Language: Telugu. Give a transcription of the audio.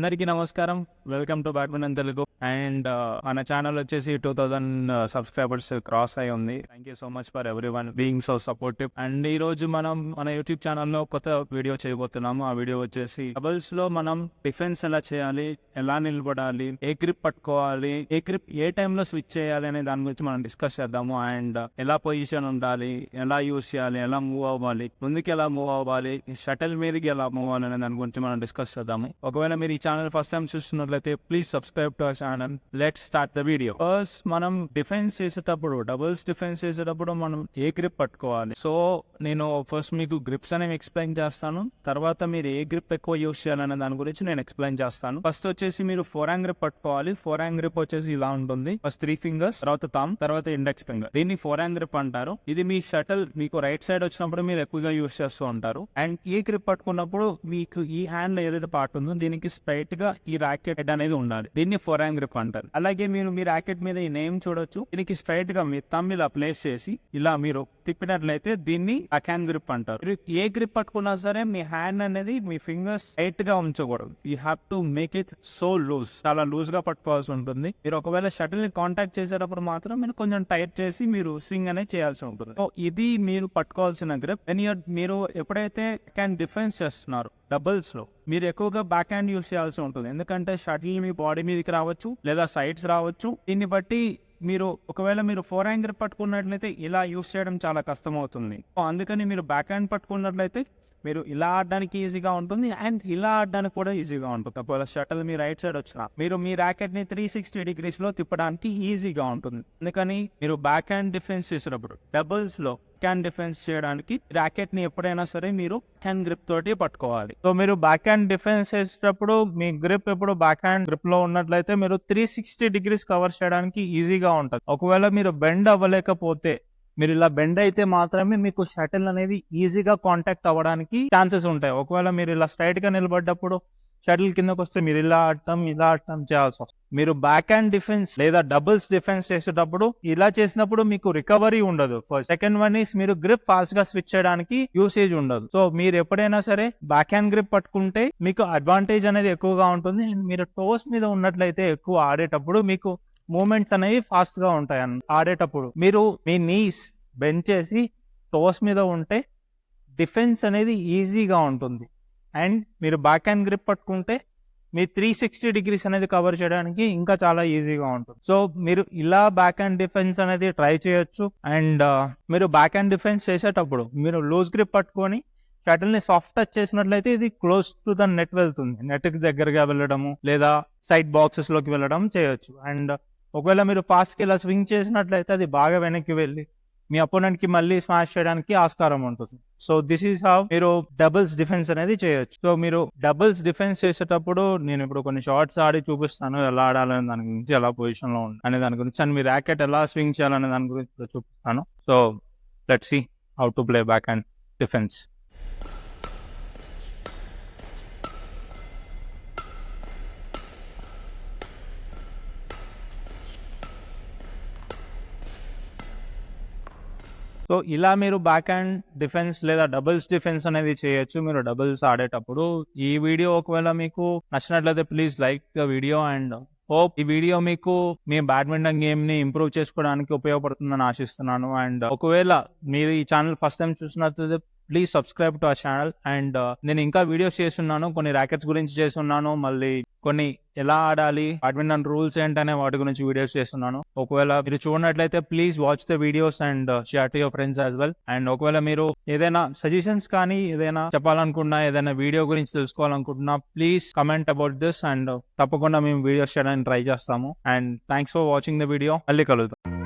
అందరికీ నమస్కారం. Welcome to badminton Telugu and మన ఛానల్ వచ్చేసి టూ థౌజండ్ సబ్స్క్రైబర్స్ క్రాస్ అయి ఉంది. Thank you so much for everyone being so supportive and ఈ రోజు మనం మన యూట్యూబ్ ఛానల్లో కొత్త వీడియో చేయబోతున్నాము. ఆ వీడియో వచ్చేసి డబుల్స్లో మనం డిఫెన్స్ ఎలా చేయాలి ఎలా నిలబడాలి ఏ గ్రిప్ పట్టుకోవాలి ఏ గ్రిప్ ఏ టైంలో స్విచ్ చేయాలి అనే దాని గురించి మనం డిస్కస్ చేద్దాము. అండ్ uh, ఎలా పొజిషన్ ఉండాలి ఎలా యూస్ చేయాలి ఎలా మూవ్ అవ్వాలి ముందుకు ఎలా మూవ్ అవ్వాలి షటిల్ మీదకి ఎలా మూవ్ అవ్వాలి అనే దాని గురించి మనం డిస్కస్ చేద్దాము. ఒకవేళ మీరు ఈ ఛానల్ ఫస్ట్ టైం చూస్తున్నట్లయితే please subscribe to our channel let start the video first మనం డిఫెన్స్ చేసేటప్పుడు డబుల్స్ డిఫెన్స్ చేసేటప్పుడు మనం ఏ గ్రిప్ పట్టుకోవాలి? సో నేను ఫస్ట్ మీకు గ్రిప్స్ అనేవి ఎక్స్ప్లెయిన్ చేస్తాను. తర్వాత మీరు ఏ గ్రిప్ ఎక్కువ యూస్ చేయాలనే దాని గురించి నేను ఎక్స్ప్లెయిన్ చేస్తాను. ఫస్ట్ వచ్చేసి మీరు ఫోర్ హ్యాండ్ గ్రిప్ పట్టుకోవాలి. ఫోర్ హ్యాండ్ గ్రిప్ వచ్చేసి ఇలా ఉంటుంది. ఫస్ట్ త్రీ ఫింగర్స్ తర్వాత తామ్ తర్వాత ఇండెక్స్ ఫింగర్ దీన్ని ఫోర్ హ్యాండ్ గ్రిప్ అంటారు. ఇది మీ షటిల్ మీకు రైట్ సైడ్ వచ్చినప్పుడు మీరు ఎక్కువగా యూస్ చేస్తూ ఉంటారు. అండ్ ఈ గ్రిప్ పట్టుకున్నప్పుడు మీకు ఈ హ్యాండ్ ఏదైతే పార్ట్ ఉందో దీనికి స్ట్రైట్గా ఈ రాకెట్ హెడ్ అనేది ఉండాలి. దీన్ని ఫోర్ గ్రిప్ అంటారు. అలాగే మీరు మీ రాకెట్ మీద ఈ నేమ్ చూడొచ్చు. దీనికి స్ట్రైట్గా మీ తమ్ ఇలా ప్లేస్ చేసి ఇలా మీరు తిప్పినట్లయితే దీన్ని బ్యాక్ హ్యాండ్ గ్రిప్ అంటారు. ఏ గ్రిప్ పట్టుకున్నా సరే మీ హ్యాండ్ అనేది మీ ఫింగర్స్ టైట్గా ఉంచకూడదు. You have to make it so loose. చాలా లూజ్గా పట్టుకోవాల్సి ఉంటుంది. మీరు ఒకవేళ షటిల్ని కాంటాక్ట్ చేసేటప్పుడు మాత్రం మీరు కొంచెం టైట్ చేసి మీరు స్వింగ్ అనేది చేయాల్సి ఉంటుంది. సో ఇది మీరు పట్టుకోవాల్సిన గ్రిప్. మీరు ఎప్పుడైతే క్యాన్ డిఫెన్స్ చేస్తున్నారు డబుల్స్లో మీరు ఎక్కువగా బ్యాక్ హ్యాండ్ యూస్ చేయాల్సి ఉంటుంది. ఎందుకంటే షటిల్ మీ బాడీ మీదకి రావచ్చు లేదా సైడ్స్ రావచ్చు. దీన్ని బట్టి మీరు ఒకవేళ మీరు ఫోర్ యాంగర్ పట్టుకున్నట్లయితే ఇలా యూస్ చేయడం చాలా కష్టం అవుతుంది సో అందుకని మీరు బ్యాక్ హ్యాండ్ పట్టుకున్నట్లయితే మీరు ఇలా ఆడడానికి ఈజీగా ఉంటుంది అండ్ ఇలా ఆడడానికి కూడా ఈజీగా ఉంటుంది. ఒకవేళ షటిల్ మీ రైట్ సైడ్ వచ్చిన మీరు మీ ర్యాకెట్ని త్రీ సిక్స్టీ డిగ్రీస్లో తిప్పడానికి ఈజీగా ఉంటుంది. అందుకని మీరు బ్యాక్ హ్యాండ్ డిఫెన్స్ చేసేటప్పుడు డబుల్స్ బ్యాక్ అండ్ డిఫెన్స్ చేయడానికి ర్యాకెట్ని ఎప్పుడైనా సరే మీరు హ్యాండ్ గ్రిప్ తోటి పట్టుకోవాలి. సో మీరు బ్యాక్ హ్యాండ్ డిఫెన్స్ చేసేటప్పుడు మీ గ్రిప్ ఎప్పుడు బ్యాక్ హ్యాండ్ గ్రిప్లో ఉన్నట్లయితే మీరు త్రీ సిక్స్టీ డిగ్రీస్ కవర్ చేయడానికి ఈజీగా ఉంటుంది. ఒకవేళ మీరు బెండ్ అవ్వలేకపోతే మీరు ఇలా బెండ్ అయితే మాత్రమే మీకు షటిల్ అనేది ఈజీగా కాంటాక్ట్ అవ్వడానికి ఛాన్సెస్ ఉంటాయి. ఒకవేళ మీరు ఇలా స్ట్రైట్గా నిలబడ్డప్పుడు షటిల్ కిందకు వస్తే మీరు ఇలా ఆడటం ఇలా ఆడటం చేయాల్సి వస్తుంది. మీరు బ్యాక్ హ్యాండ్ డిఫెన్స్ లేదా డబుల్స్ డిఫెన్స్ చేసేటప్పుడు ఇలా చేసినప్పుడు మీకు రికవరీ ఉండదు. సెకండ్ వన్ ఈస్ మీరు గ్రిప్ ఫాస్ట్గా స్విచ్ చేయడానికి యూసేజ్ ఉండదు. సో మీరు ఎప్పుడైనా సరే బ్యాక్ హ్యాండ్ గ్రిప్ పట్టుకుంటే మీకు అడ్వాంటేజ్ అనేది ఎక్కువగా ఉంటుంది. అండ్ మీరు టోస్ మీద ఉన్నట్లయితే ఎక్కువ ఆడేటప్పుడు మీకు మూమెంట్స్ అనేవి ఫాస్ట్గా ఉంటాయి అన్న ఆడేటప్పుడు. మీరు మీ నీస్ బెండ్ చేసి టోస్ మీద ఉంటే డిఫెన్స్ అనేది ఈజీగా ఉంటుంది. అండ్ మీరు బ్యాక్ హ్యాండ్ గ్రిప్ పట్టుకుంటే మీ త్రీ సిక్స్టీ డిగ్రీస్ అనేది కవర్ చేయడానికి ఇంకా చాలా ఈజీగా ఉంటుంది. సో మీరు ఇలా బ్యాక్ హ్యాండ్ డిఫెన్స్ అనేది ట్రై చేయొచ్చు. అండ్ మీరు బ్యాక్ హ్యాండ్ డిఫెన్స్ చేసేటప్పుడు మీరు లూజ్ గ్రిప్ పట్టుకొని షటిల్ని సాఫ్ట్ టచ్ చేసినట్లయితే ఇది క్లోజ్ టు ద నెట్ వెళ్తుంది. నెట్కి దగ్గరగా వెళ్ళడము లేదా సైడ్ బాక్సెస్లోకి వెళ్ళడం చేయొచ్చు. అండ్ ఒకవేళ మీరు ఫాస్ట్ ఇలా స్వింగ్ చేసినట్లయితే అది బాగా వెనక్కి వెళ్ళి మీ అపోనెంట్కి మళ్ళీ స్మాష్ చేయడానికి ఆస్కారం ఉంటుంది. సో దిస్ ఈస్ హౌ మీరు డబుల్స్ డిఫెన్స్ అనేది చేయొచ్చు. సో మీరు డబుల్స్ డిఫెన్స్ చేసేటప్పుడు నేను ఇప్పుడు కొన్ని షార్ట్స్ ఆడి చూపిస్తాను ఎలా ఆడాలనే దాని గురించి ఎలా పొజిషన్లో ఉంది అనే దాని గురించి అండ్ మీ ర్యాకెట్ ఎలా స్వింగ్ చేయాలనే దాని గురించి చూపిస్తాను. So let see how to play back and defence so ఇలా మీరు బ్యాక్ అండ్ డిఫెన్స్ లేదా డబుల్స్ డిఫెన్స్ అనేది చేయొచ్చు. మీరు డబుల్స్ ఆడేటప్పుడు ఈ వీడియో ఒకవేళ మీకు నచ్చినట్లయితే please like the video and hope ఈ వీడియో మీకు మీ బ్యాడ్మింటన్ గేమ్ని ఇంప్రూవ్ చేసుకోవడానికి ఉపయోగపడుతుందని ఆశిస్తున్నాను. అండ్ ఒకవేళ మీరు ఈ ఛానల్ ఫస్ట్ టైం చూసినట్లయితే ప్లీజ్ సబ్స్క్రైబ్ టు ఆ ఛానల్ అండ్ నేను ఇంకా వీడియోస్ చేస్తున్నాను కొన్ని ర్యాకెట్స్ గురించి చేస్తున్నాను మళ్ళీ కొన్ని ఎలా ఆడాలి బ్యాడ్మింటన్ రూల్స్ ఏంటనే వాటి గురించి వీడియోస్ చేస్తున్నాను. ఒకవేళ మీరు చూడనట్లయితే please watch the videos and share to your friends as well and ఒకవేళ మీరు ఏదైనా సజెషన్స్ కానీ ఏదైనా చెప్పాలనుకున్నా ఏదైనా వీడియో గురించి తెలుసుకోవాలనుకుంటున్నా please comment about this and తప్పకుండా మేము వీడియోస్ చేయడానికి ట్రై చేస్తాము. And thanks for watching the video మళ్ళీ కలుగుతాం